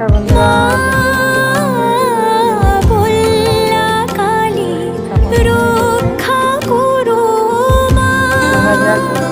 নমস্কার বন্ধুরা। Gracias.